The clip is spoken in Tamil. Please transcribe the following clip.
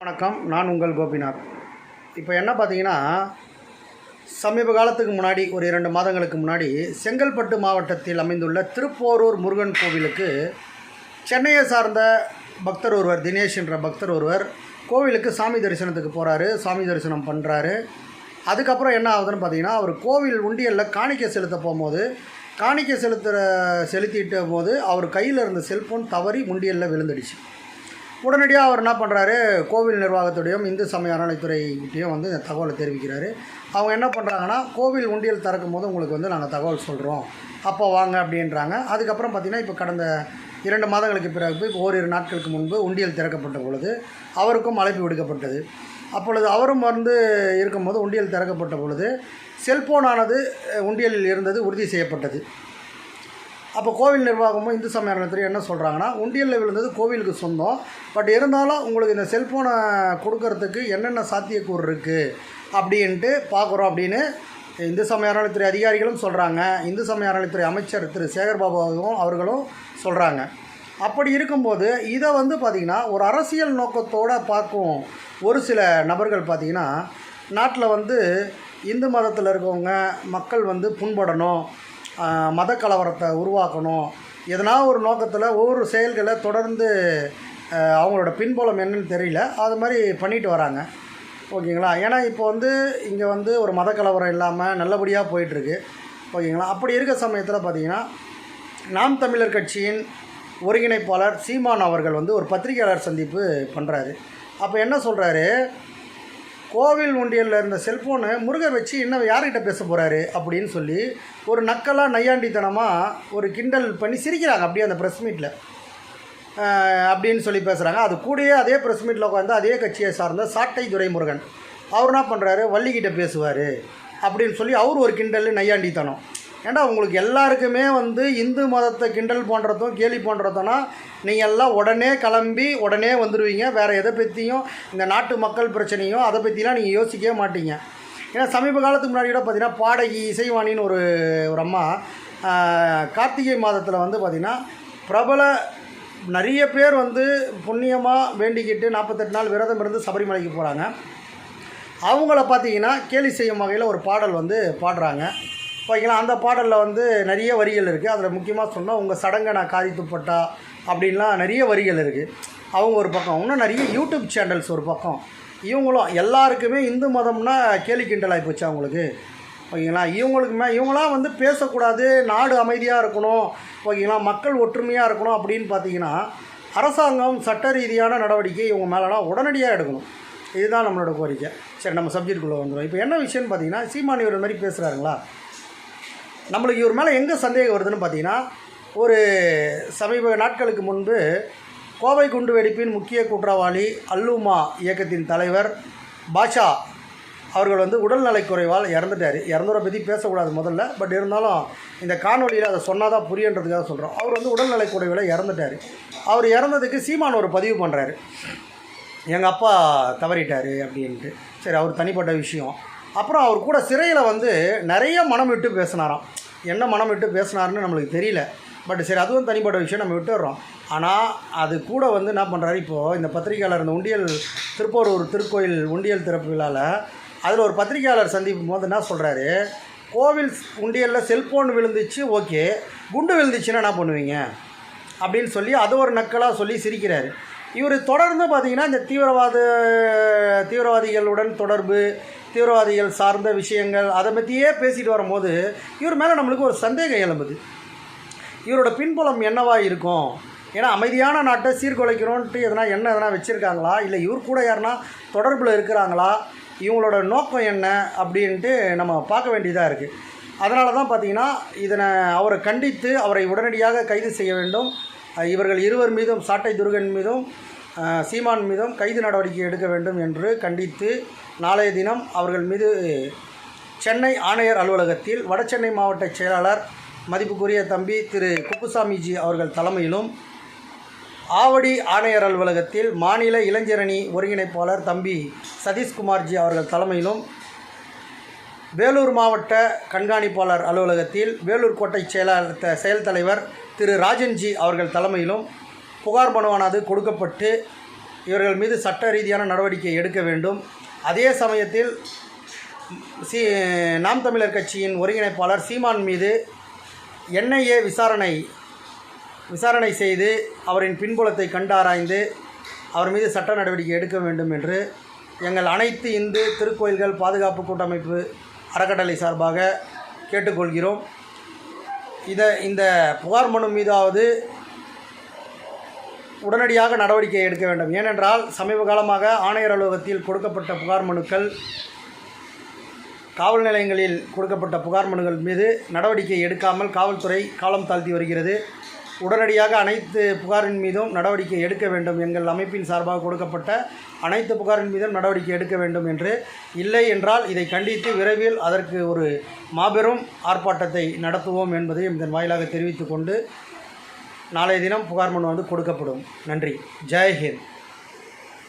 வணக்கம். நான் உங்கள் கோபிநாத். இப்போ என்ன பார்த்தீங்கன்னா சமீப காலத்துக்கு முன்னாடி ஒரு இரண்டு மாதங்களுக்கு முன்னாடி செங்கல்பட்டு மாவட்டத்தில் அமைந்துள்ள திருப்போரூர் முருகன் கோவிலுக்கு சென்னையை சார்ந்த பக்தர் ஒருவர் தினேஷ் என்ற பக்தர் ஒருவர் கோவிலுக்கு சாமி தரிசனத்துக்கு போகிறாரு சாமி தரிசனம் பண்ணுறாரு அதுக்கப்புறம் என்ன ஆகுதுன்னு பார்த்தீங்கன்னா அவர் கோவில் உண்டியலில் காணிக்கை செலுத்த போகும்போது காணிக்கை செலுத்துகிற செலுத்திட்ட போது அவர் கையில் இருந்த செல்ஃபோன் தவறி உண்டியலில் விழுந்துடுச்சு. உடனடியாக அவர் என்ன பண்ணுறாரு கோவில் நிர்வாகத்துடையும் இந்து சமய அறநிலைத்துறைகிட்டையும் வந்து இந்த தகவலை தெரிவிக்கிறாரு. அவங்க என்ன பண்ணுறாங்கன்னா கோவில் உண்டியல் திறக்கும் போது உங்களுக்கு வந்து நாங்கள் தகவல் சொல்கிறோம் அப்போ வாங்க அப்படின்றாங்க. அதுக்கப்புறம் பார்த்திங்கன்னா இப்போ கடந்த இரண்டு மாதங்களுக்கு பிறகு ஓரிரு நாட்களுக்கு முன்பு உண்டியல் திறக்கப்பட்ட பொழுது அவருக்கும் அழைப்பு விடுக்கப்பட்டது. அப்பொழுது அவரும் வந்து இருக்கும்போது உண்டியல் திறக்கப்பட்ட பொழுது செல்போனானது உண்டியலில் இருந்தது உறுதி செய்யப்பட்டது. அப்போ கோவில் நிர்வாகமும் இந்து சமய அறநிலையத்துறை என்ன சொல்கிறாங்கன்னா உண்டியலில் விழுந்தது கோவிலுக்கு சொந்தம். பட் இருந்தாலும் உங்களுக்கு இந்த செல்ஃபோனை கொடுக்கறதுக்கு என்னென்ன சாத்தியக்கூறு இருக்குது அப்படின்ட்டு பார்க்குறோம் அப்படின்னு இந்து சமய அறநிலையத்துறை அதிகாரிகளும் சொல்கிறாங்க இந்து சமய அறநிலையத்துறை அமைச்சர் திரு சேகர்பாபாவும் அவர்களும் சொல்கிறாங்க அப்படி இருக்கும்போது இதை வந்து பார்த்திங்கன்னா ஒரு அரசியல் நோக்கத்தோடு பார்க்கும் ஒரு சில நபர்கள் பார்த்திங்கன்னா நாட்டில் வந்து இந்து மதத்தில் இருக்கவங்க மக்கள் வந்து புண்படணும். மத கலவரத்தை உருவாக்கணும். எதனா ஒரு நோக்கத்தில் ஒவ்வொரு செயல்களை தொடர்ந்து அவங்களோட பின்புலம் என்னன்னு தெரியல. அது மாதிரி பண்ணிட்டு வராங்க. ஓகேங்களா? ஏன்னா இப்போ வந்து இங்கே வந்து ஒரு மத கலவரம் இல்லாமல் நல்லபடியாக போயிட்டுருக்கு. ஓகேங்களா? அப்படி இருக்க சமயத்தில் பார்த்தீங்கன்னா நாம் தமிழர் கட்சியின் ஒருங்கிணைப்பாளர் சீமான் அவர்கள் வந்து ஒரு பத்திரிகையாளர் சந்திப்பு பண்ணுறாரு அப்போ என்ன சொல்கிறாரு கோவில் ஒன்றியலில் இருந்த செல்ஃபோனு முருகர் வச்சு இன்னும் யார்கிட்ட பேச போகிறாரு அப்படின்னு சொல்லி ஒரு நக்கலாக நையாண்டித்தனமாக ஒரு கிண்டல் பண்ணி சிரிக்கிறாங்க. அப்படியே அந்த ப்ரெஸ் மீட்டில் அப்படின்னு சொல்லி பேசுகிறாங்க அது கூடயே அதே ப்ரெஸ் மீட்டில் உட்காந்து அதே கட்சியை சார்ந்த சாட்டை துரைமுருகன். அவர் என்ன பண்ணுறாரு வள்ளிக்கிட்ட பேசுவார் அப்படின்னு சொல்லி அவர் ஒரு கிண்டல் நையாண்டித்தனம். ஏண்டா உங்களுக்கு எல்லாருக்குமே வந்து இந்து மதத்தை கிண்டல் பண்ணுறதும் கேலி பண்ணுறதுனா நீங்கள் எல்லாம் உடனே கிளம்பி உடனே வந்துடுவீங்க வேறு எதை பற்றியும் இந்த நாட்டு மக்கள் பிரச்சனையும் அதை பற்றிலாம் நீங்கள் யோசிக்கவே மாட்டீங்க. ஏன்னா சமீப காலத்துக்கு முன்னாடி கூட பார்த்தீங்கன்னா பாடகி இசைவாணின்னு ஒரு ஒரு அம்மா கார்த்திகை மாதத்தில் வந்து பார்த்திங்கன்னா பிரபல நிறைய பேர் வந்து புண்ணியமாக வேண்டிக்கிட்டு நாற்பத்தெட்டு நாள் விரதம் இருந்து சபரிமலைக்கு போகிறாங்க அவங்கள பார்த்தீங்கன்னா கேலி செய்யும் வகையில் ஒரு பாடல் வந்து பாடுறாங்க. ஓகேங்களா அந்த பாடலில் வந்து நிறைய வரிகள் இருக்குது அதில் முக்கியமாக சொன்னால் உங்கள் சடங்கை நான் காதித்துப்பட்டா அப்படின்லாம் நிறைய வரிகள் இருக்குது அவங்க ஒரு பக்கம். இன்னும் நிறைய யூடியூப் சேனல்ஸ் ஒரு பக்கம். இவங்களும் எல்லாருக்குமே இந்து மதம்னா கேலி கிண்டல் ஆகிப்போச்சு போச்சு அவங்களுக்கு ஓகேங்களா? இவங்களுக்குமே இவங்களாம் வந்து பேசக்கூடாது நாடு அமைதியாக இருக்கணும் ஓகேங்களா? மக்கள் ஒற்றுமையாக இருக்கணும் அப்படின்னு பார்த்தீங்கன்னா அரசாங்கம் சட்ட ரீதியான நடவடிக்கை இவங்க மேலெலாம் உடனடியாக எடுக்கணும். இதுதான் நம்மளோட கோரிக்கை. சரி நம்ம சப்ஜெக்ட்குள்ளே வந்துடும் இப்போ என்ன விஷயம்னு பார்த்தீங்கன்னா சீமானி ஒரு மாதிரி பேசுகிறாருங்களா நம்மளுக்கு இவர் மேலே எங்கே சந்தேகம் வருதுன்னு பார்த்தீங்கன்னா ஒரு சமீப நாட்களுக்கு முன்பு கோவை குண்டு வெடிப்பின் முக்கிய குற்றவாளி அல்லுமா இயக்கத்தின் தலைவர் பாஷா அவர்கள் வந்து உடல்நலைக்குறைவால் இறந்துட்டார். இறந்தவரை பற்றி பேசக்கூடாது முதல்ல பட் இருந்தாலும் இந்த காணொலியில் அதை சொன்னால் தான் புரியன்றதுக்காக சொல்கிறோம் அவர் வந்து உடல்நலைக்குறைவில் இறந்துட்டார். அவர் இறந்ததுக்கு சீமான் ஒரு பதிவு பண்ணுறாரு எங்கள் அப்பா தவறிட்டார் அப்படின்ட்டு. சரி அவர் தனிப்பட்ட விஷயம். அப்புறம் அவர் கூட சிறையில் வந்து நிறைய மனம் விட்டு பேசினாராம். என்ன மனம் விட்டு பேசினாருன்னு நம்மளுக்கு தெரியல. பட் சரி அதுவும் தனிப்பட்ட விஷயம் நம்ம விட்டுடுறோம். ஆனால் அது கூட வந்து என்ன பண்ணுறாரு இப்போது இந்த பத்திரிகையாளர் இந்த உண்டியல் திருப்போரூர் திருக்கோயில் உண்டியல் திறப்பு விழாவில் அதில் ஒரு பத்திரிகையாளர் சந்திக்கும் போது என்ன சொல்கிறாரு கோவில் உண்டியலில் செல்ஃபோன் விழுந்துச்சு ஓகே. குண்டு விழுந்துச்சுன்னா என்ன பண்ணுவீங்க? அப்படின்னு சொல்லி அது ஒரு நக்கலாக சொல்லி சிரிக்கிறார். இவர் தொடர்ந்து பார்த்தீங்கன்னா இந்த தீவிரவாத தீவிரவாதிகளுடன் தொடர்பு தீவிரவாதிகள் சார்ந்த விஷயங்கள் அதை பற்றியே பேசிட்டு வரும்போது இவர் மேலே நம்மளுக்கு ஒரு சந்தேகம் எழும்புது. இவரோட பின்புலம் என்னவாக இருக்கும்? ஏன்னா அமைதியான நாட்டை சீர்குலைக்கிறோன்ட்டு எதனா என்ன எதனா வச்சுருக்காங்களா? இல்லை இவர் கூட யாருன்னா தொடர்பில் இருக்கிறாங்களா? இவங்களோட நோக்கம் என்ன? அப்படின்ட்டு நம்ம பார்க்க வேண்டியதாக இருக்குது அதனால தான் பார்த்தீங்கன்னா இதனை அவரை கண்டித்து அவரை உடனடியாக கைது செய்ய வேண்டும். இவர்கள் இருவர் மீதும் சாட்டை துருகன் மீதும் சீமான் மீதும் கைது நடவடிக்கை எடுக்க வேண்டும் என்று கண்டித்து நாளைய தினம் அவர்கள் மீது சென்னை ஆணையர் அலுவலகத்தில் வடசென்னை மாவட்ட செயலாளர் மதிப்புக்குரிய தம்பி திரு குப்புசாமிஜி அவர்கள் தலைமையிலும் ஆவடி ஆணையர் அலுவலகத்தில் மாநில இளைஞரணி ஒருங்கிணைப்பாளர் தம்பி சதீஷ்குமார்ஜி அவர்கள் தலைமையிலும் வேலூர் மாவட்ட கண்காணிப்பாளர் அலுவலகத்தில் வேலூர் கோட்டை செயலாளர் த- செயல் தலைவர் திரு ராஜன்ஜி அவர்கள் தலைமையிலும் புகார் மனுவானது கொடுக்கப்பட்டு இவர்கள் மீது சட்ட ரீதியான நடவடிக்கை எடுக்க வேண்டும். அதே சமயத்தில் சி நாம் தமிழர் கட்சியின் ஒருங்கிணைப்பாளர் சீமான் மீது என்ஐஏ விசாரணை விசாரணை செய்து அவரின் பின்புலத்தை கண்டாராய்ந்து அவர் மீது சட்ட நடவடிக்கை எடுக்க வேண்டும் என்று எங்கள் அனைத்து இந்து திருக்கோயில்கள் பாதுகாப்பு கூட்டமைப்பு அறக்கட்டளை சார்பாக கேட்டுக்கொள்கிறோம். இதை இந்த புகார் மனு மீதாவது உடனடியாக நடவடிக்கை எடுக்க வேண்டும். ஏனென்றால் சமீப காலமாக ஆணையர் அலுவலகத்தில் கொடுக்கப்பட்ட புகார் மனுக்கள் காவல் நிலையங்களில் கொடுக்கப்பட்ட புகார் மனுகள் மீது நடவடிக்கை எடுக்காமல் காவல்துறை காலம் தாழ்த்தி வருகிறது. உடனடியாக அனைத்து புகாரின் மீதும் நடவடிக்கை எடுக்க வேண்டும் எங்கள் அமைப்பின் சார்பாக கொடுக்கப்பட்ட அனைத்து புகாரின் மீதும் நடவடிக்கை எடுக்க வேண்டும் என்று. இல்லை என்றால் இதை கண்டித்து விரைவில் அதற்கு ஒரு மாபெரும் ஆர்ப்பாட்டத்தை நடத்துவோம் என்பதையும் இதன் வாயிலாக தெரிவித்துக்கொண்டு நாளைய தினம் புகார் மனு வந்து கொடுக்கப்படும். நன்றி. ஜெய்ஹிந்த்